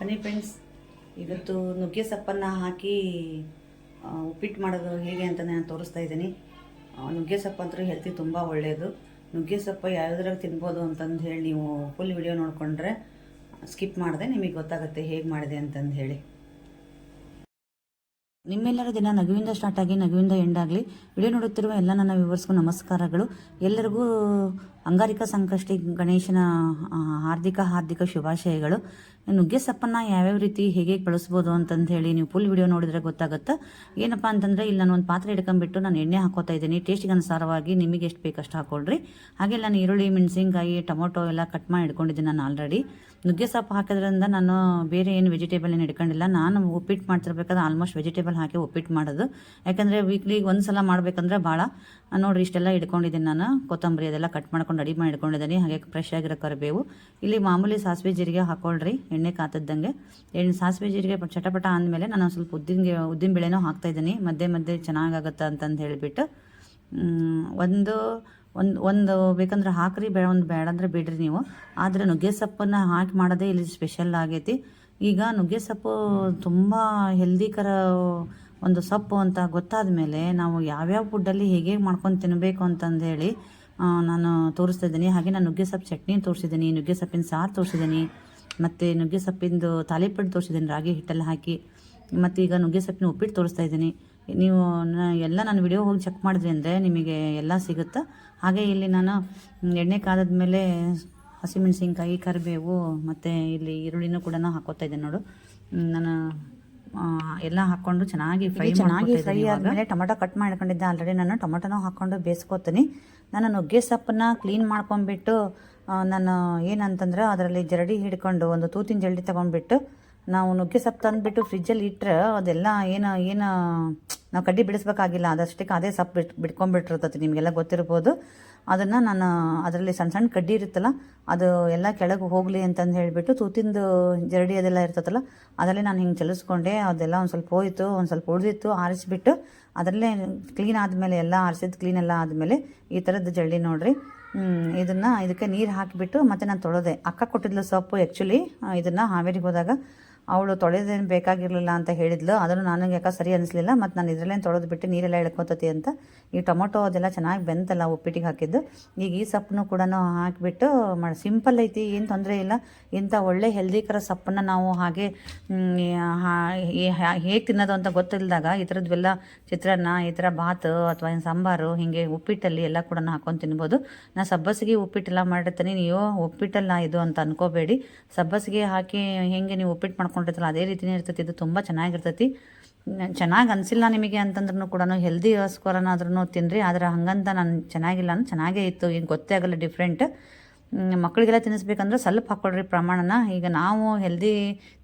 ಬನ್ನಿ ಫ್ರೆಂಡ್ಸ್ ಇವತ್ತು ನುಗ್ಗೆ ಸೊಪ್ಪನ್ನು ಹಾಕಿ ಉಪ್ಪಿಟ್ಟು ಮಾಡೋದು ಹೇಗೆ ಅಂತ ನಾನು ತೋರಿಸ್ತಾ ಇದ್ದೀನಿ. ನುಗ್ಗೆ ಸೊಪ್ಪು ಅಂತೂ ಹೆಲ್ತಿ ತುಂಬ ಒಳ್ಳೆಯದು ನುಗ್ಗೆ ಸೊಪ್ಪು ಯಾವುದ್ರಾಗ ತಿನ್ಬೋದು ಅಂತಂದು ಹೇಳಿ ನೀವು ಫುಲ್ ವಿಡಿಯೋ ನೋಡಿಕೊಂಡ್ರೆ ಸ್ಕಿಪ್ ಮಾಡಿದೆ, ನಿಮಗೆ ಗೊತ್ತಾಗುತ್ತೆ ಹೇಗೆ ಮಾಡಿದೆ ಅಂತಂದು ಹೇಳಿ. ನಿಮ್ಮೆಲ್ಲರ ದಿನ ನಗುವಿಂದ ಸ್ಟಾರ್ಟ್ ಆಗಿ, ನಗುವಿಂದ ಎಂಡ್ ಆಗಲಿ. ವಿಡಿಯೋ ನೋಡುತ್ತಿರುವ ಎಲ್ಲ ನನ್ನ ವ್ಯೂವರ್ಸ್ಗೂ ನಮಸ್ಕಾರಗಳು. ಎಲ್ಲರಿಗೂ ಅಂಗಾರಿಕ ಸಂಕಷ್ಟಿ ಗಣೇಶನ ಹಾರ್ದಿಕ ಹಾರ್ದಿಕ ಶುಭಾಶಯಗಳು. ನುಗ್ಗೆ ಸೊಪ್ಪನ್ನು ಯಾವ್ಯಾವ ರೀತಿ ಹೇಗೆ ಬಳಸ್ಬೋದು ಅಂತಂದು ಹೇಳಿ ನೀವು ಫುಲ್ ವಿಡಿಯೋ ನೋಡಿದ್ರೆ ಗೊತ್ತಾಗುತ್ತೆ. ಏನಪ್ಪ ಅಂತಂದರೆ ಇಲ್ಲಿ ನಾನು ಒಂದು ಪಾತ್ರೆ ಹಿಡ್ಕೊಂಡ್ಬಿಟ್ಟು ನಾನು ಎಣ್ಣೆ ಹಾಕೋತಾ ಇದ್ದೀನಿ. ಟೇಸ್ಟಿಗೆ ಅನುಸಾರವಾಗಿ ನಿಮಗೆ ಎಷ್ಟು ಬೇಕಷ್ಟು ಹಾಕೊಳ್ರಿ. ಹಾಗೆ ನಾನು ಈರುಳ್ಳಿ, ಮೆಣಸಿನ್ಕಾಯಿ, ಟೊಮೊಟೊ ಎಲ್ಲ ಕಟ್ ಮಾಡಿ ಇಟ್ಕೊಂಡಿದ್ದೀನಿ ನಾನು ಆಲ್ರೆಡಿ ನುಗ್ಗೆ ಸೊಪ್ಪು ಹಾಕೋದ್ರಿಂದ ನಾನು ಬೇರೆ ಏನು ವೆಜಿಟೇಬಲ್ ಏನು ಇಟ್ಕೊಂಡಿಲ್ಲ. ನಾನು ಉಪ್ಪಿಟ್ಟು ಮಾಡ್ತಿರ್ಬೇಕಾದ್ರೆ ಆಲ್ಮೋಸ್ಟ್ ವೆಜಿಟೇಬಲ್ ಹಾಕಿ ಉಪ್ಪಿಟ್ಟು ಮಾಡೋದು. ಯಾಕಂದರೆ ವೀಕ್ಲಿ ಒಂದು ಸಲ ಮಾಡಬೇಕಂದ್ರೆ ಭಾಳ ನೋಡಿರಿ ಇಷ್ಟೆಲ್ಲ ಇಟ್ಕೊಂಡಿದ್ದೀನಿ ನಾನು. ಕೊತ್ತಂಬರಿ ಅದೆಲ್ಲ ಕಟ್ ಮಾಡ್ಕೊಂಡು ರೆಡಿ ಮಾಡಿ ಮಾಡ್ಕೊಂಡಿದ್ದೀನಿ. ಹಾಗೆ ಫ್ರೆಶ್ ಆಗಿರೋ ಕರಿಬೇವು. ಇಲ್ಲಿ ಮಾಮೂಲಿ ಸಾಸಿವೆ ಜೀರಿಗೆ ಹಾಕೊಳ್ರಿ. ಎಣ್ಣೆ ಕಾತದ್ದಂಗೆ. ಎಣ್ಣೆ ಸಾಸಿವೆ ಜೀರಿಗೆ ಚಟಪಟ ಅಂದಮೇಲೆ ನಾನು ಸ್ವಲ್ಪ ಉದ್ದಿನ ಉದ್ದಿನ ಬೇಳೆನೂ ಹಾಕ್ತಾಯಿದ್ದೀನಿ ಮಧ್ಯೆ ಮಧ್ಯೆ ಚೆನ್ನಾಗಾಗುತ್ತೆ ಅಂತಂದು ಹೇಳಿಬಿಟ್ಟು. ಒಂದು ಒಂದು ಒಂದು ಬೇಕಂದ್ರೆ ಹಾಕ್ರಿ ಬೇಡ ಒಂದು ಬೇಡ ಅಂದರೆ ಬಿಡ್ರಿ ನೀವು. ಆದರೆ ನುಗ್ಗೆ ಸೊಪ್ಪನ್ನು ಹಾಕಿ ಮಾಡೋದೇ ಇಲ್ಲಿ ಸ್ಪೆಷಲ್ ಆಗೈತಿ. ಈಗ ನುಗ್ಗೆ ಸೊಪ್ಪು ತುಂಬ ಹೆಲ್ದಿಕರ ಒಂದು ಸೊಪ್ಪು ಅಂತ ಗೊತ್ತಾದ ಮೇಲೆ ನಾವು ಯಾವ್ಯಾವ ಫುಡ್ಡಲ್ಲಿ ಹೇಗೆ ಮಾಡ್ಕೊಂಡು ತಿನ್ನಬೇಕು ಅಂತಂದು ಹೇಳಿ ನಾನು ತೋರಿಸ್ತಾ ಇದ್ದೀನಿ ಹಾಗೆ ನಾನು ನುಗ್ಗೆ ಸೊಪ್ಪು ಚಟ್ನಿ ತೋರಿಸಿದ್ದೀನಿ. ನುಗ್ಗೆ ಸೊಪ್ಪಿನ ಸಾರು ತೋರಿಸಿದ್ದೀನಿ. ಮತ್ತು ನುಗ್ಗೆ ಸೊಪ್ಪಿಂದು ತಾಲಿಪಟ್ಟು ತೋರಿಸಿದ್ದೀನಿ ರಾಗಿ ಹಿಟ್ಟಲ್ಲಿ ಹಾಕಿ. ಮತ್ತು ಈಗ ನುಗ್ಗೆ ಸೊಪ್ಪಿನ ಉಪ್ಪಿಟ್ಟು ತೋರಿಸ್ತಾ ಇದ್ದೀನಿ. ನೀವು ಎಲ್ಲ ನಾನು ವಿಡಿಯೋ ಹೋಗಿ ಚೆಕ್ ಮಾಡಿದ್ರಿ ಅಂದರೆ ನಿಮಗೆ ಎಲ್ಲ ಸಿಗುತ್ತೆ? ಹಾಗೆ ಇಲ್ಲಿ ನಾನು ಎಣ್ಣೆ ಕಾದದ ಮೇಲೆ ಹಸಿಮೆಣಸಿನ್ಕಾಯಿ ಕರಿಬೇವು ಮತ್ತು ಇಲ್ಲಿ ಈರುಳ್ಳಿನೂ ಕೂಡ ಹಾಕೋತಾ ಇದ್ದೀನಿ ನೋಡು. ನಾನು ಎಲ್ಲ ಹಾಕ್ಕೊಂಡು ಚೆನ್ನಾಗಿ ಫ್ರೈ ಚೆನ್ನಾಗಿ ಫ್ರೈ ಆದಮೇಲೆ ಟೊಮೊಟೊ ಕಟ್ ಮಾಡ್ಕೊಂಡಿದ್ದೆ. ಆಲ್ರೆಡಿ ನಾನು ಟೊಮೊಟೊನೂ ಹಾಕ್ಕೊಂಡು ಬೇಯಿಸ್ಕೊತೀನಿ. ನಾನು ನುಗ್ಗೆ ಸೊಪ್ಪನ್ನ ಕ್ಲೀನ್ ಮಾಡ್ಕೊಂಡ್ಬಿಟ್ಟು ನಾನು ಏನಂತಂದ್ರೆ ಅದರಲ್ಲಿ ಜರಡಿ ಹಿಡ್ಕೊಂಡು ಒಂದು ತೂತಿನ ಜರಡಿ ತಗೊಂಡ್ಬಿಟ್ಟು, ನಾವು ನುಗ್ಗೆ ಸೊಪ್ಪು ತಂದುಬಿಟ್ಟು ಫ್ರಿಜ್ಜಲ್ಲಿ ಇಟ್ಟರೆ ಅದೆಲ್ಲ ಏನು ಏನು, ನಾವು ಕಡ್ಡಿ ಬಿಡಿಸ್ಬೇಕಾಗಿಲ್ಲ. ಅದಷ್ಟಕ್ಕೆ ಅದೇ ಸೊಪ್ಪು ಬಿಟ್, ಬಿಟ್ಕೊಂಡ್ಬಿಟ್ಟಿರ್ತೈತಿ. ನಿಮಗೆಲ್ಲ ಗೊತ್ತಿರ್ಬೋದು. ಅದನ್ನು ನಾನು ಅದರಲ್ಲಿ ಸಣ್ಣ ಸಣ್ಣ ಕಡ್ಡಿ ಇರುತ್ತಲ್ಲ, ಅದು ಎಲ್ಲ ಕೆಳಗೆ ಹೋಗಲಿ ಅಂತಂದು ಹೇಳಿಬಿಟ್ಟು ತೂತಿಂದು ಜರಡಿ ಅದೆಲ್ಲ ಇರ್ತದಲ್ಲ ಅದರಲ್ಲಿ ನಾನು ಹಿಂಗೆ ಚಲಿಸ್ಕೊಂಡೆ, ಅದೆಲ್ಲ ಒಂದು ಸ್ವಲ್ಪ ಹೋಯಿತು, ಒಂದು ಸ್ವಲ್ಪ ಉಳಿದಿತ್ತು, ಆರಿಸಿಬಿಟ್ಟು ಅದರಲ್ಲೇ ಕ್ಲೀನ್ ಆದಮೇಲೆ ಎಲ್ಲ ಆರಿಸಿದ್ದು ಕ್ಲೀನ್ ಎಲ್ಲ ಆದಮೇಲೆ ಈ ಥರದ್ದು ಜರಡಿ ನೋಡ್ರಿ. ಇದನ್ನು ಇದಕ್ಕೆ ನೀರು ಹಾಕಿಬಿಟ್ಟು ಮತ್ತೆ ನಾನು ತೊಳೆದೆ. ಅಕ್ಕ ಕೊಟ್ಟಿದ್ಲು ಸೊಪ್ಪು ಆ್ಯಕ್ಚುಲಿ ಇದನ್ನು ಹಾವೇರಿಗೆ ಹೋದಾಗ ಅವಳು ತೊಳೆದೇನು ಬೇಕಾಗಿರಲಿಲ್ಲ ಅಂತ ಹೇಳಿದ್ಲು. ಅದನ್ನು ನನಗೆ ಯಾಕೆ ಸರಿ ಅನಿಸ್ಲಿಲ್ಲ. ಮತ್ತು ನಾನು ಇದರಲ್ಲೇ ತೊಳೆದು ಬಿಟ್ಟು ನೀರೆಲ್ಲ ಎಳ್ಕೊತತಿ ಅಂತ ಈ ಟೊಮೊಟೊ ಅದೆಲ್ಲ ಚೆನ್ನಾಗಿ ಬೆಂತಲ್ಲ ಉಪ್ಪಿಟ್ಟಿಗೆ ಹಾಕಿದ್ದು. ಈಗ ಈ ಸೊಪ್ಪನ್ನು ಕೂಡ ಹಾಕಿಬಿಟ್ಟು ಮಾಡಿ, ಸಿಂಪಲ್ ಐತಿ, ಏನು ತೊಂದರೆ ಇಲ್ಲ. ಇಂಥ ಒಳ್ಳೆ ಹೆಲ್ದಿಕರ ಸೊಪ್ಪನ್ನು ನಾವು ಹಾಗೆ ಹೇಗೆ ತಿನ್ನೋದು ಅಂತ ಗೊತ್ತಿಲ್ಲದಾಗ ಈ ಥರದ್ವೆಲ್ಲ ಚಿತ್ರಾನ್ನ, ಈ ಥರ ಭಾತು ಅಥವಾ ಸಾಂಬಾರು, ಹೀಗೆ ಉಪ್ಪಿಟ್ಟಲ್ಲಿ ಎಲ್ಲ ಕೂಡ ಹಾಕೊಂಡು ತಿನ್ಬೋದು. ನಾ ಸಬ್ಬಸಿಗೆ ಉಪ್ಪಿಟ್ಟೆಲ್ಲ ಮಾಡಿರ್ತೀನಿ. ನೀವು ಉಪ್ಪಿಟ್ಟಲ್ಲ ಇದು ಅಂತ ಅನ್ಕೋಬೇಡಿ. ಸಬ್ಬಸಿಗೆ ಹಾಕಿ ಹೇಗೆ ನೀವು ಉಪ್ಪಿಟ್ಟು ಮಾಡ್ಕೊಂಡಿರ್ತೀರಲ್ಲ, ಅದೇ ರೀತಿನೇ ಇರ್ತೈತಿ. ಇದು ತುಂಬ ಚೆನ್ನಾಗಿರ್ತೈತಿ. ಚೆನ್ನಾಗಿ ಅನಿಸಿಲ್ಲ ನಿಮಗೆ ಅಂತಂದ್ರೂ ಕೂಡ ಹೆಲ್ದಿಗೋಸ್ಕರನಾದ್ರೂ ತಿನ್ನಿರಿ ಆದರೆ ಹಂಗಂತ ನಾನು ಚೆನ್ನಾಗಿಲ್ಲ ಚೆನ್ನಾಗೇ ಇತ್ತು. ಈಗ ಗೊತ್ತೇ ಆಗಲ್ಲ ಡಿಫ್ರೆಂಟ್ ಮಕ್ಕಳಿಗೆಲ್ಲ ತಿನ್ನಿಸ್ಬೇಕಂದ್ರೆ ಸ್ವಲ್ಪ ಹಾಕ್ಕೊಳ್ರಿ ಪ್ರಮಾಣನ. ಈಗ ನಾವು ಹೆಲ್ದಿ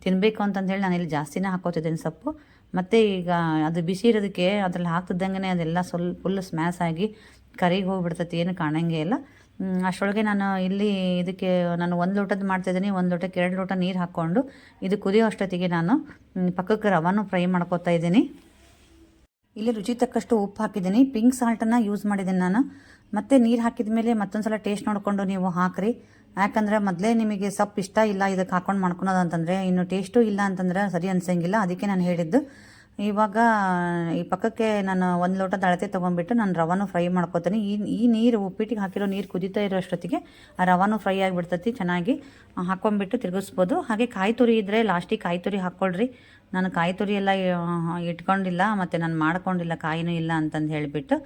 ತಿನ್ನಬೇಕು ಅಂತಂದೇಳಿ ನಾನು ಇಲ್ಲಿ ಜಾಸ್ತಿನೇ ಹಾಕೋತಿದ್ದೀನಿ ಸೊಪ್ಪು. ಮತ್ತು ಈಗ ಅದು ಬಿಸಿ ಇರೋದಕ್ಕೆ ಅದ್ರಲ್ಲಿ ಹಾಕ್ತಿದ್ದಂಗೆ ಅದೆಲ್ಲ ಸ್ವಲ್ಪ ಫುಲ್ ಸ್ಮ್ಯಾಶ್ ಆಗಿ ಕರಿಗೆ ಹೋಗ್ಬಿಡ್ತೈತಿ, ಏನು ಕಾಣಂಗೆ ಇಲ್ಲ. ಮ್, ಅಷ್ಟರೊಳಗೆ ನಾನು ಇಲ್ಲಿ ಇದಕ್ಕೆ ನಾನು ಒಂದು ಲೋಟದ ಮಾಡ್ತಾಯಿದ್ದೀನಿ ಒಂದು ಲೋಟಕ್ಕೆ ಎರಡು ಲೋಟ ನೀರು ಹಾಕ್ಕೊಂಡು ಇದು ಕುದಿಯೋ ಅಷ್ಟೊತ್ತಿಗೆ ನಾನು ಪಕ್ಕಕ್ಕೆ ರವಾನು ಫ್ರೈ ಮಾಡ್ಕೊತಾ ಇದ್ದೀನಿ. ಇಲ್ಲಿ ರುಚಿ ತಕ್ಕಷ್ಟು ಉಪ್ಪು ಹಾಕಿದ್ದೀನಿ. ಪಿಂಕ್ ಸಾಲ್ಟನ್ನು ಯೂಸ್ ಮಾಡಿದ್ದೀನಿ ನಾನು. ಮತ್ತೆ ನೀರು ಹಾಕಿದ ಮೇಲೆ ಮತ್ತೊಂದು ಸಲ ಟೇಸ್ಟ್ ನೋಡಿಕೊಂಡು ನೀವು ಹಾಕ್ರಿ. ಯಾಕಂದ್ರೆ ಮೊದಲೇ ನಿಮಗೆ ಸೊಪ್ಪು ಇಷ್ಟ ಇಲ್ಲ ಇದಕ್ಕೆ ಹಾಕೊಂಡು ಮಾಡ್ಕೊಳೋದು ಅಂತಂದರೆ ಇನ್ನು ಟೇಸ್ಟು ಇಲ್ಲ ಅಂತಂದ್ರೆ ಸರಿ ಅನ್ಸಂಗಿಲ್ಲ. ಅದಕ್ಕೆ ನಾನು ಹೇಳಿದ್ದು ಇವಾಗ ಈ ಪಕ್ಕಕ್ಕೆ ನಾನು ಒಂದು ಲೋಟ ಅಳತೆ ತೊಗೊಂಡ್ಬಿಟ್ಟು ನಾನು ರವಾನು ಫ್ರೈ ಮಾಡ್ಕೋತೀನಿ. ಈ ಈ ನೀರು ಉಪ್ಪಿಟ್ಟಿಗೆ ಹಾಕಿರೋ ನೀರು ಕುದೀತಾ ಇರೋ ಅಷ್ಟೊತ್ತಿಗೆ ಆ ರವಾನು ಫ್ರೈ ಆಗಿಬಿಡ್ತತಿ, ಚೆನ್ನಾಗಿ ಹಾಕೊಂಡ್ಬಿಟ್ಟು ತಿರುಗಿಸ್ಬೋದು. ಹಾಗೆ ಕಾಯಿ ತುರಿ ಇದ್ದರೆ ಲಾಸ್ಟಿಗೆ ಕಾಯಿ ತುರಿ ಹಾಕ್ಕೊಳ್ರಿ ನಾನು ಕಾಯಿ ತುರಿ ಎಲ್ಲ ಇಟ್ಕೊಂಡಿಲ್ಲ ಮತ್ತು ನಾನು ಮಾಡ್ಕೊಂಡಿಲ್ಲ ಕಾಯಿನೂ ಇಲ್ಲ ಅಂತಂದು ಹೇಳಿಬಿಟ್ಟು.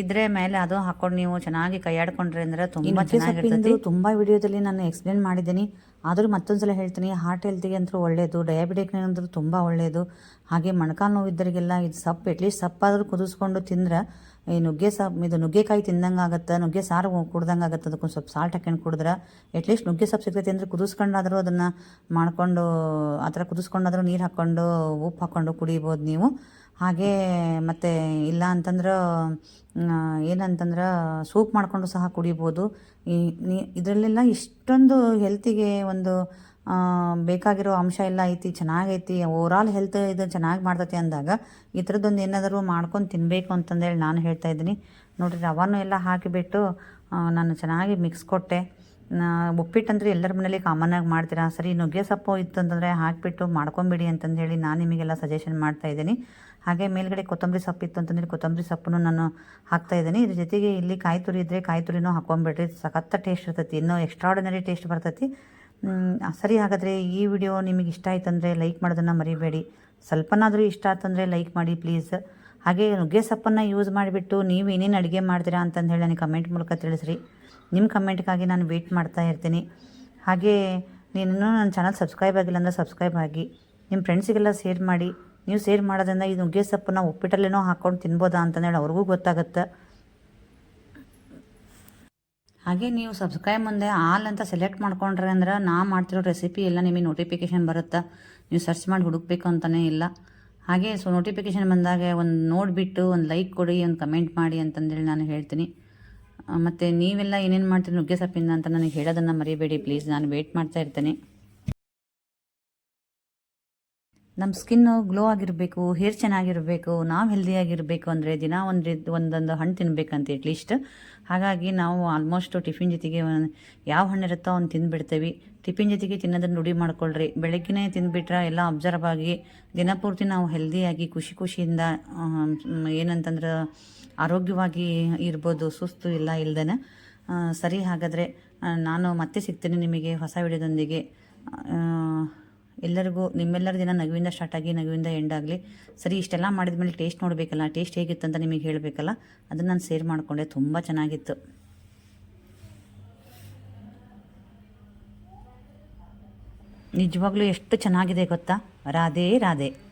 ಇದ್ರೆ ಮೇಲೆ ಅದು ಹಾಕೊಂಡು ನೀವು ಚೆನ್ನಾಗಿ ಕೈಯಾಡ್ಕೊಂಡ್ರಿ ಅಂದ್ರೆ ತುಂಬ ಚೆನ್ನಾಗಿರ್ತೈತಿ. ತುಂಬ ವಿಡಿಯೋದಲ್ಲಿ ನಾನು ಎಕ್ಸ್ಪ್ಲೇನ್ ಮಾಡಿದ್ದೀನಿ. ಆದರೂ ಮತ್ತೊಂದ್ಸಲ ಹೇಳ್ತೀನಿ ಹಾರ್ಟ್ ಹೆಲ್ತಿಗೆ ಅಂತೂ ಒಳ್ಳೆಯದು ಡಯಾಬಿಟಿಕ್ ಅಂದ್ರೂ ತುಂಬ ಒಳ್ಳೆಯದು ಹಾಗೆ ಮೊಣಕಾಲು ನೋವಿದ್ದರಿಗೆಲ್ಲ ಇದು ಸೊಪ್ಪು ಅಟ್ಲೀಸ್ಟ್ ಸಪ್ಪಾದರೂ ಕುದಿಸ್ಕೊಂಡು ತಿಂದ್ರೆ ಈ ನುಗ್ಗೆ ಸಾ ಇದು ನುಗ್ಗೆಕಾಯಿ ತಿಂದಂಗೆ ಆಗುತ್ತೆ, ನುಗ್ಗೆ ಸಾರು ಕುಡ್ದಂಗೆ ಆಗುತ್ತೆ, ಅದಕ್ಕೊಂದು ಸ್ವಲ್ಪ ಸಾಲ್ಟ್ ಹಾಕೊಂಡು ಕುಡಿದ್ರೆ ಅಟ್ಲೀಸ್ಟ್ ನುಗ್ಗೆ ಸೊಪ್ಪು ಸಿಗ್ತೈತೆ ಅಂದರೆ ಕುದಿಸ್ಕೊಂಡಾದರೂ ಅದನ್ನು ಮಾಡಿಕೊಂಡು, ಆ ಥರ ಕುದಿಸ್ಕೊಂಡಾದರೂ ನೀರು ಹಾಕ್ಕೊಂಡು, ಉಪ್ಪು ಹಾಕ್ಕೊಂಡು ಕುಡಿಬೋದು ನೀವು. ಹಾಗೆ ಮತ್ತು ಇಲ್ಲ ಅಂತಂದ್ರೆ ಏನಂತಂದ್ರೆ ಸೂಪ್ ಮಾಡಿಕೊಂಡು ಸಹ ಕುಡಿಬೋದು. ಈ ಇದರಲ್ಲೆಲ್ಲ ಇಷ್ಟೊಂದು ಹೆಲ್ತಿಗೆ ಒಂದು ಬೇಕಾಗಿರೋ ಅಂಶ ಎಲ್ಲ ಐತಿ, ಚೆನ್ನಾಗೈತಿ ಓವರಾಲ್ ಹೆಲ್ತ್ ಇದು ಚೆನ್ನಾಗಿ ಮಾಡ್ತೈತಿ ಅಂದಾಗ ಈ ಥರದ್ದೊಂದು ಏನಾದರೂ ಮಾಡ್ಕೊಂಡು ತಿನ್ನಬೇಕು ಅಂತಂದೇಳಿ ನಾನು ಹೇಳ್ತಾ ಇದ್ದೀನಿ. ನೋಡಿರಿ ರವಾನು ಎಲ್ಲ ಹಾಕಿಬಿಟ್ಟು ನಾನು ಚೆನ್ನಾಗಿ ಮಿಕ್ಸ್ ಕೊಟ್ಟೆ. ಉಪ್ಪಿಟ್ಟು ಅಂದರೆ ಎಲ್ಲರ ಮನೇಲಿ ಆಗಿ ಮಾಡ್ತೀರಾ? ಸರಿ, ನುಗ್ಗೆ ಸೊಪ್ಪು ಇತ್ತು ಅಂತಂದರೆ ಹಾಕಿಬಿಟ್ಟು ಮಾಡ್ಕೊಂಬಿಡಿ ಅಂತಂದು ಹೇಳಿ ನಾನು ನಿಮಗೆಲ್ಲ ಸಜೆಷನ್ ಮಾಡ್ತಾ ಇದ್ದೀನಿ. ಹಾಗೆ ಮೇಲ್ಗಡೆ ಕೊತ್ತಂಬರಿ ಸೊಪ್ಪು ಇತ್ತು ಅಂತಂದರೆ ಕೊತ್ತಂಬರಿ ಸೊಪ್ಪನ್ನು ನಾನು ಹಾಕ್ತಾ ಇದ್ದೀನಿ. ಇದ್ರ ಜೊತೆಗೆ ಇಲ್ಲಿ ಕಾಯಿ ತುರಿ ಇದ್ದರೆ ಕಾಯಿ ತುರಿನೂ ಹಾಕ್ಕೊಂಬಿಡ್ರಿ. ಸಖತ್ತ ಟೇಸ್ಟ್ ಇರ್ತೈತಿ. ಇನ್ನೂ ಎಕ್ಸ್ಟ್ರಾಡಿನರಿ ಟೇಸ್ಟ್ ಬರ್ತೈತಿ. ಸರಿ ಹಾಗಾದರೆ ಈ ವಿಡಿಯೋ ನಿಮಗೆ ಇಷ್ಟ ಆಯ್ತಂದರೆ ಲೈಕ್ ಮಾಡೋದನ್ನು ಮರಿಬೇಡಿ. ಸ್ವಲ್ಪನಾದರೂ ಇಷ್ಟ ಆಯ್ತಂದರೆ ಲೈಕ್ ಮಾಡಿ ಪ್ಲೀಸ್ ಹಾಗೆ ನುಗ್ಗೆ ಸೊಪ್ಪನ್ನು ಯೂಸ್ ಮಾಡಿಬಿಟ್ಟು ನೀವು ಏನೇನು ಅಡುಗೆ ಮಾಡ್ತೀರಾ ಅಂತಂದು ಹೇಳಿ ನನಗೆ ಕಮೆಂಟ್ ಮೂಲಕ ತಿಳಿಸ್ರಿ. ನಿಮ್ಮ ಕಮೆಂಟ್ಗಾಗಿ ನಾನು ವೆಯ್ಟ್ ಮಾಡ್ತಾ ಇರ್ತೀನಿ. ಹಾಗೆ ನೀನು ನನ್ನ ಚಾನಲ್ ಸಬ್ಸ್ಕ್ರೈಬ್ ಆಗಿಲ್ಲ ಅಂದರೆ ಸಬ್ಸ್ಕ್ರೈಬ್ ಆಗಿ. ನಿಮ್ಮ ಫ್ರೆಂಡ್ಸಿಗೆಲ್ಲ ಶೇರ್ ಮಾಡಿ. ನೀವು ಶೇರ್ ಮಾಡೋದ್ರಿಂದ ಈ ನುಗ್ಗೆ ಸೊಪ್ಪನ್ನು ಉಪ್ಪಿಟ್ಟಲ್ಲೇನೋ ಹಾಕ್ಕೊಂಡು ತಿನ್ಬೋದಾ ಅಂತಂದೇಳಿ ಅವ್ರಿಗೂ ಗೊತ್ತಾಗುತ್ತೆ. ಹಾಗೆ ನೀವು ಸಬ್ಸ್ಕ್ರೈಬ್ ಮುಂದೆ ಆಲ್ ಅಂತ ಸೆಲೆಕ್ಟ್ ಮಾಡ್ಕೊಂಡ್ರೆ ಅಂದ್ರೆ ನಾ ಮಾಡ್ತಿರೋ ರೆಸಿಪಿ ಎಲ್ಲ ನಿಮಗೆ ನೋಟಿಫಿಕೇಶನ್ ಬರುತ್ತೆ? ನೀವು ಸರ್ಚ್ ಮಾಡಿ ಹುಡುಕ್ಬೇಕು ಅಂತಲೇ ಇಲ್ಲ. ಹಾಗೆ ಸೊ ನೋಟಿಫಿಕೇಷನ್ ಬಂದಾಗ ಒಂದು ನೋಡಿಬಿಟ್ಟು, ಒಂದು ಲೈಕ್ ಕೊಡಿ, ಒಂದು ಕಮೆಂಟ್ ಮಾಡಿ ಅಂತಂದೇಳಿ ನಾನು ಹೇಳ್ತೀನಿ. ಮತ್ತು ನೀವೆಲ್ಲ ಏನೇನು ಮಾಡ್ತೀರಿ ನುಗ್ಗೆ ಸೊಪ್ಪಿಂದ ಅಂತ ನನಗೆ ಹೇಳೋದನ್ನು ಮರಿಬೇಡಿ ಪ್ಲೀಸ್ ನಾನು ವೇಟ್ ಮಾಡ್ತಾ ಇರ್ತೀನಿ. ನಮ್ಮ ಸ್ಕಿನ್ನು ಗ್ಲೋ ಆಗಿರಬೇಕು ಹೇರ್ ಚೆನ್ನಾಗಿರಬೇಕು, ನಾವು ಹೆಲ್ದಿಯಾಗಿರಬೇಕು ಅಂದರೆ ದಿನ ಒಂದು ಒಂದೊಂದು ಹಣ್ಣು ತಿನ್ನಬೇಕಂತ ಅಟ್ಲೀಸ್ಟ್ ಹಾಗಾಗಿ ನಾವು ಆಲ್ಮೋಸ್ಟ್ ಟಿಫಿನ್ ಜೊತೆಗೆ ಯಾವ ಹಣ್ಣು ಇರುತ್ತೋ ಅವ್ನು ತಿಂದುಬಿಡ್ತೇವೆ ಟಿಫಿನ್ ಜೊತೆಗೆ ತಿನ್ನೋದನ್ನು ನುಡಿ ಮಾಡ್ಕೊಳ್ರಿ. ಬೆಳಗ್ಗೆನೇ ತಿಂದುಬಿಟ್ರೆ ಎಲ್ಲ ಅಬ್ಸರ್ವ್ ಆಗಿ ದಿನಪೂರ್ತಿ ನಾವು ಹೆಲ್ದಿಯಾಗಿ ಖುಷಿ ಖುಷಿಯಿಂದ ಏನಂತಂದ್ರೆ ಆರೋಗ್ಯವಾಗಿ ಇರ್ಬೋದು, ಸುಸ್ತು ಇಲ್ಲ ಇಲ್ದೇ ಸರಿ ಹಾಗಾದರೆ ನಾನು ಮತ್ತೆ ಸಿಗ್ತೀನಿ ನಿಮಗೆ ಹೊಸ ವಿಡಿಯೋದೊಂದಿಗೆ ಎಲ್ಲರಿಗೂ, ನಿಮ್ಮೆಲ್ಲರ ದಿನ ನಗುವಿಂದ ಸ್ಟಾರ್ಟ್ ಆಗಿ, ನಗುವಿಂದ ಎಂಡ್ ಆಗಲಿ. ಸರಿ, ಇಷ್ಟೆಲ್ಲ ಮಾಡಿದ ಮೇಲೆ ಟೇಸ್ಟ್ ನೋಡಬೇಕಲ್ಲ ಟೇಸ್ಟ್ ಹೇಗಿತ್ತು ಅಂತ ನಿಮಗೆ ಹೇಳಬೇಕಲ್ಲ, ಅದನ್ನು ನಾನು ಸೇರ್ ಮಾಡಿಕೊಂಡೆ. ತುಂಬ ಚೆನ್ನಾಗಿತ್ತು. ನಿಜವಾಗ್ಲೂ ಎಷ್ಟು ಚೆನ್ನಾಗಿದೆ ಗೊತ್ತಾ? ರಾಧೇ, ರಾಧೆ.